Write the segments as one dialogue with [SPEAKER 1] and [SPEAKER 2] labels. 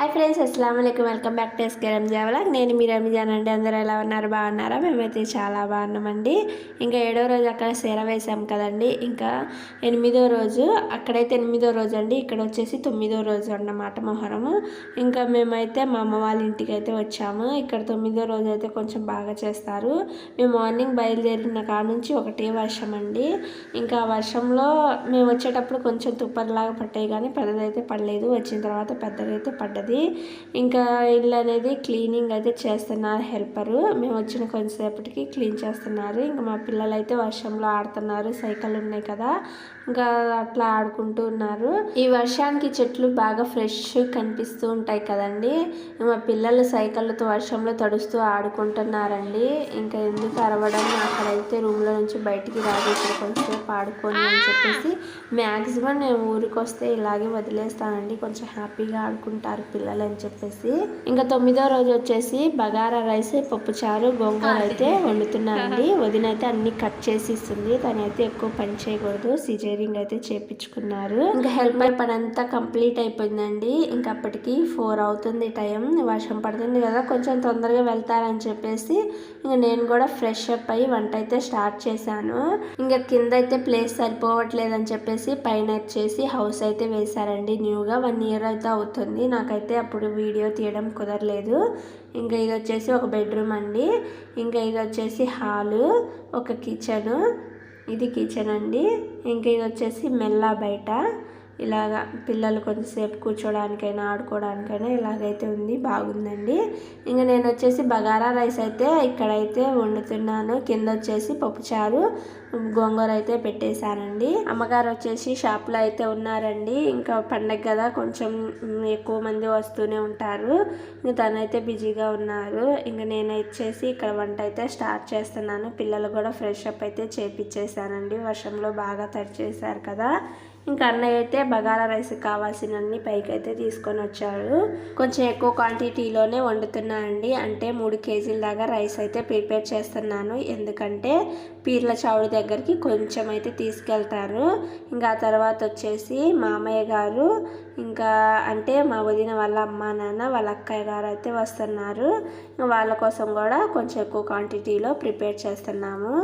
[SPEAKER 1] Hi friends అస్సలం welcome back to SK Ranja vlog నేను మీ రంజాన్ అండి. అందరూ ఎలా ఉన్నారు? బాగున్నారా? మేమైతే చాలా బాగున్నామండి. ఇంకా ఏడో రోజు అక్కడ సేర వేసాం కదండి. ఇంకా ఎనిమిదో రోజు అక్కడైతే ఎనిమిదో రోజు అండి. ఇక్కడ వచ్చేసి తొమ్మిదో రోజు అన్నమాట మొహరము. ఇంకా మేమైతే మా అమ్మ వాళ్ళ ఇంటికి అయితే వచ్చాము. ఇక్కడ తొమ్మిదో రోజు అయితే కొంచెం బాగా చేస్తారు. మేము మార్నింగ్ బయలుదేరిన కాడ నుంచి ఒకటే వర్షం అండి. ఇంకా వర్షంలో మేము వచ్చేటప్పుడు కొంచెం తుప్పర్లాగా పట్టాయి కానీ పెద్దదైతే పడలేదు. వచ్చిన తర్వాత పెద్దదైతే పడ్డది. ఉంటుంది ఇంకా ఇల్లు అనేది క్లీనింగ్ అయితే చేస్తున్నారు హెల్పరు. మేము వచ్చిన కొంతసేపటికి క్లీన్ చేస్తున్నారు. ఇంకా మా పిల్లలు అయితే వర్షంలో ఆడుతున్నారు. సైకిల్ ఉన్నాయి కదా. ఇంకా అట్లా ఆడుకుంటూ ఉన్నారు. ఈ వర్షానికి చెట్లు బాగా ఫ్రెష్ కనిపిస్తూ ఉంటాయి కదండి. మా పిల్లలు సైకిళ్ళతో వర్షంలో తడుస్తూ ఆడుకుంటున్నారండి. ఇంకా ఎందుకు అరవడం? అక్కడైతే రూమ్లో నుంచి బయటికి రాదు. ఇక్కడ కొంచెంసేపు ఆడుకోండి అని చెప్పేసి మ్యాక్సిమం నేను ఊరికి వస్తే ఇలాగే వదిలేస్తానండి. కొంచెం హ్యాపీగా ఆడుకుంటారు పిల్లలు అని చెప్పేసి. ఇంకా తొమ్మిదో రోజు వచ్చేసి బగారా రైస్ పప్పుచారు గోంగూర అయితే వండుతున్నానండి. వదిన అయితే అన్ని కట్ చేసి ఇస్తుంది. తనైతే ఎక్కువ పని చేయకూడదు. సిజేరింగ్ అయితే చేపించుకున్నారు. ఇంకా హెల్పర్ పని అంతా కంప్లీట్ అయిపోయిందండి. ఇంకా అప్పటికి ఫోర్ అవుతుంది టైం. వర్షం పడుతుంది కదా కొంచెం తొందరగా వెళ్తారని చెప్పేసి ఇంకా నేను కూడా ఫ్రెష్ అప్ అయ్యి వంట అయితే స్టార్ట్ చేశాను. ఇంకా కింద అయితే ప్లేస్ సరిపోవట్లేదు అని చెప్పేసి పైన వచ్చేసి హౌస్ అయితే వేశారండి. న్యూగా వన్ ఇయర్ అయితే అవుతుంది. నాకైతే అప్పుడు వీడియో తీయడం కుదరలేదు. ఇంకా ఇది వచ్చేసి ఒక బెడ్రూమ్ అండి. ఇంకా ఇది వచ్చేసి హాలు ఒక కిచెను ఇది కిచెన్ అండి. ఇంకా ఇది వచ్చేసి మెల్లా బయట. ఇలాగా పిల్లలు కొంచెంసేపు కూర్చోడానికైనా ఆడుకోవడానికైనా ఇలాగైతే ఉంది బాగుందండి. ఇంకా నేను వచ్చేసి బగారా రైస్ అయితే ఇక్కడైతే వండుతున్నాను. కింద వచ్చేసి పప్పుచారు గోంగూర అయితే పెట్టేశానండి. అమ్మగారు వచ్చేసి షాప్లో అయితే ఉన్నారండి. ఇంకా పండగ కదా కొంచెం ఎక్కువ మంది వస్తూనే ఉంటారు. ఇంకా తనైతే బిజీగా ఉన్నారు. ఇంకా నేను వచ్చేసి ఇక్కడ వంట అయితే స్టార్ట్ చేస్తున్నాను. పిల్లలు కూడా ఫ్రెష్ అప్ అయితే చేపించేశానండి వర్షంలో బాగా తడిచేశారు కదా. ఇంకా అన్నయ్య అయితే బగారా రైస్ కావాల్సినన్ని పైకి అయితే తీసుకొని వచ్చాడు. కొంచెం ఎక్కువ క్వాంటిటీలోనే వండుతున్నానండి. అంటే మూడు కేజీల దాకా రైస్ అయితే ప్రిపేర్ చేస్తున్నాను. ఎందుకంటే పీర్ల చావుడి దగ్గరికి కొంచెం అయితే తీసుకెళ్తారు. ఇంకా ఆ తర్వాత వచ్చేసి మామయ్య గారు ఇంకా అంటే మా వదిన వాళ్ళ అమ్మ నాన్న వాళ్ళ అక్కయ్య గారు అయితే వస్తున్నారు. వాళ్ళ కోసం కూడా కొంచెం ఎక్కువ క్వాంటిటీలో ప్రిపేర్ చేస్తున్నాము.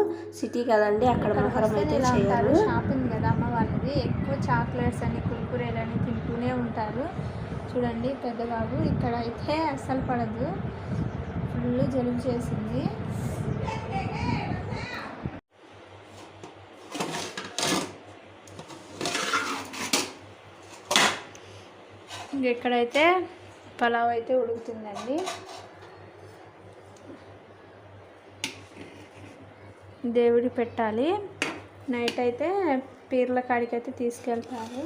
[SPEAKER 1] సిటీ కదండి అక్కడ మొహరం అయితే చేయరు.
[SPEAKER 2] షాప్ ఉంది కదా అమ్మ వాళ్ళది. ఎక్కువ చాక్లెట్స్ అని కుర్కురేలు అని తింటూనే ఉంటారు. చూడండి పెద్దబాబు ఇక్కడ అయితే అస్సలు పడదు. ఫుల్ జలుబు చేసింది. ఇంక పలావ్ అయితే ఉడుకుతుందండి. దేవుడి పెట్టాలి. నైట్ అయితే పీర్ల కాడికి అయితే తీసుకెళ్తారు.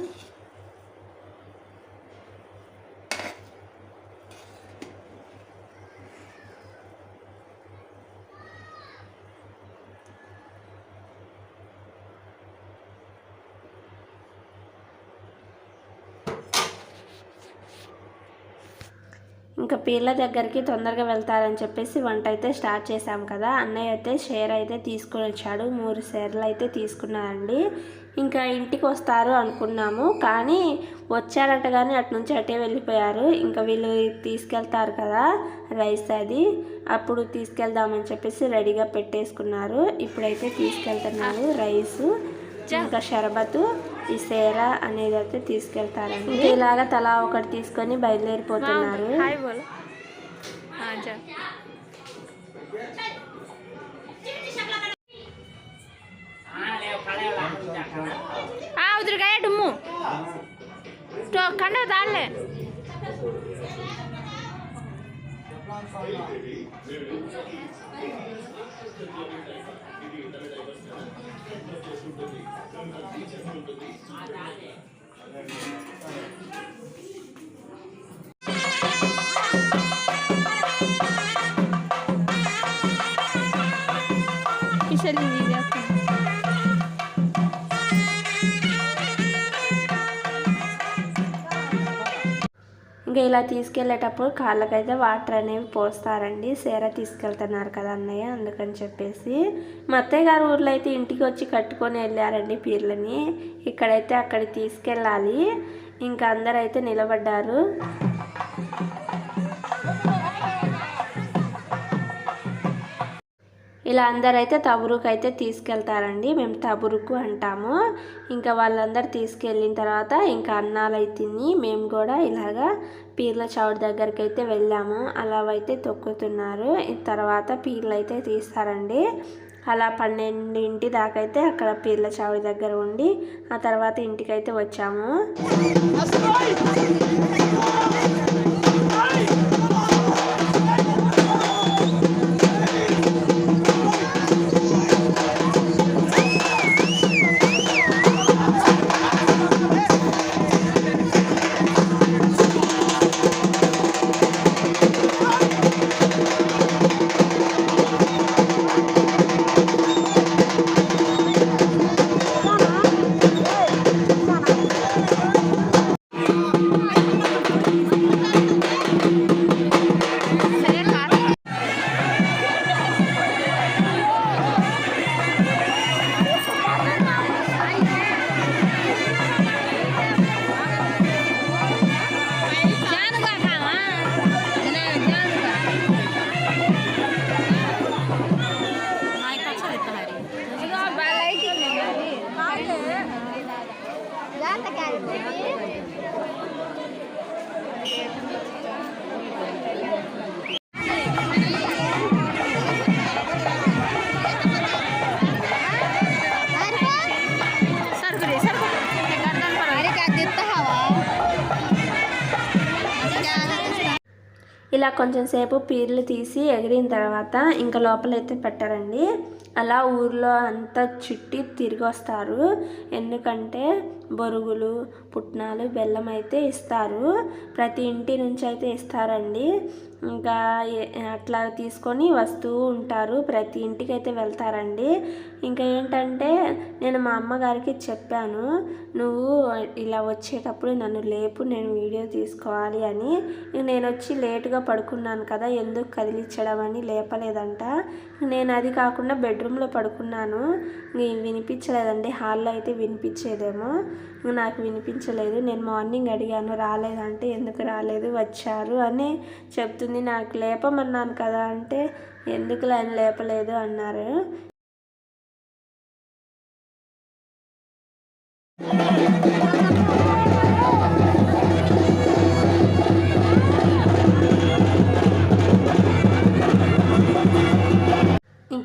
[SPEAKER 1] ఇంకా పీర్ల దగ్గరికి తొందరగా వెళ్తారని చెప్పేసి వంట అయితే స్టార్ట్ చేశాం కదా. అన్నయ్య అయితే షేర్ అయితే తీసుకొని వచ్చాడు. మూడు షేర్లు అయితే తీసుకున్నారండి. ఇంకా ఇంటికి వస్తారు అనుకున్నాము. కానీ వచ్చారట కానీ అటు నుంచి అటే వెళ్ళిపోయారు. ఇంకా వీళ్ళు తీసుకెళ్తారు కదా రైస్ అది. అప్పుడు తీసుకెళ్దామని చెప్పేసి రెడీగా పెట్టేసుకున్నారు. ఇప్పుడైతే తీసుకెళ్తున్నారు రైసు. ఇంకా షరబతు. తీసేయాలా అనేది అయితే తీసుకెళ్తారండి. ఇలాగ తలా ఒకటి తీసుకొని బయలుదేరిపోతున్నారు.
[SPEAKER 2] ఉదురుగాయ డుమ్ము. కండ దాన్లే কিসের
[SPEAKER 1] ఇంకా ఇలా తీసుకెళ్ళేటప్పుడు కాళ్ళకైతే వాటర్ అనేవి పోస్తారండి. సేర తీసుకెళ్తున్నారు కదా అన్నయ్య అందుకని చెప్పేసి. మా అత్తయ్య గారు ఊర్లో అయితే ఇంటికి వచ్చి కట్టుకొని వెళ్ళారండి పీర్లని. ఇక్కడైతే అక్కడికి తీసుకెళ్ళాలి. ఇంకా అందరైతే నిలబడ్డారు. ఇలా అందరైతే తబురుకు అయితే తీసుకెళ్తారండి. మేము తబురుకు అంటాము. ఇంకా వాళ్ళందరూ తీసుకెళ్ళిన తర్వాత ఇంకా అన్నాలు అయితే తిని మేము కూడా ఇలాగా పీర్ల చౌడ్ దగ్గరికి అయితే వెళ్ళాము. అలా అయితే తొక్కుతున్నారు తర్వాత పీర్లు అయితే తీస్తారండి. అలా పన్నెండింటి దాకా అయితే అక్కడ పీర్ల చావుడి దగ్గర ఉండి ఆ తర్వాత ఇంటికైతే వచ్చాము. ఇలా కొంచెం సేపు పీర్లు తీసి ఎగిరిన తర్వాత ఇంకా లోపలైతే పెట్టారండి. అలా ఊర్లో అంతా చుట్టి తిరిగి వస్తారు ఎందుకంటే బొరుగులు పుట్నాలు బెల్లం అయితే ఇస్తారు. ప్రతి ఇంటి నుంచి అయితే ఇస్తారండి. ఇంకా అట్లా తీసుకొని వస్తూ ఉంటారు. ప్రతి ఇంటికి అయితే వెళ్తారండి. ఇంకా ఏంటంటే నేను మా అమ్మగారికి చెప్పాను నువ్వు ఇలా వచ్చేటప్పుడు నన్ను లేపు నేను వీడియో తీసుకోవాలి అని. నేను వచ్చి లేటుగా పడుకున్నాను కదా ఎందుకు కదిలించడం అని లేపలేదంట. నేను అది కాకుండా బెడ్ బెడ్రూమ్లో పడుకున్నాను. వినిపించలేదండి. హాల్లో అయితే వినిపించేదేమో. నాకు వినిపించలేదు. నేను మార్నింగ్ అడిగాను రాలేదంటే ఎందుకు రాలేదు వచ్చారు అని చెప్తుంది. నాకు లేపమన్నాను కదా అంటే ఎందుకు లైన్ లేపలేదు అన్నారు.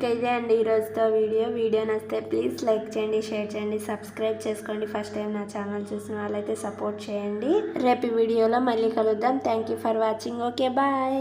[SPEAKER 1] ఇంకా ఇదే అండి ఈరోజుతో వీడియో. వీడియో నచ్చితే ప్లీజ్ లైక్ చేయండి షేర్ చేయండి సబ్స్క్రైబ్ చేసుకోండి. ఫస్ట్ టైం నా ఛానల్ చూసిన వాళ్ళైతే సపోర్ట్ చేయండి. రేపు వీడియోలో మళ్ళీ కలుద్దాం. Thank you for watching. Okay bye.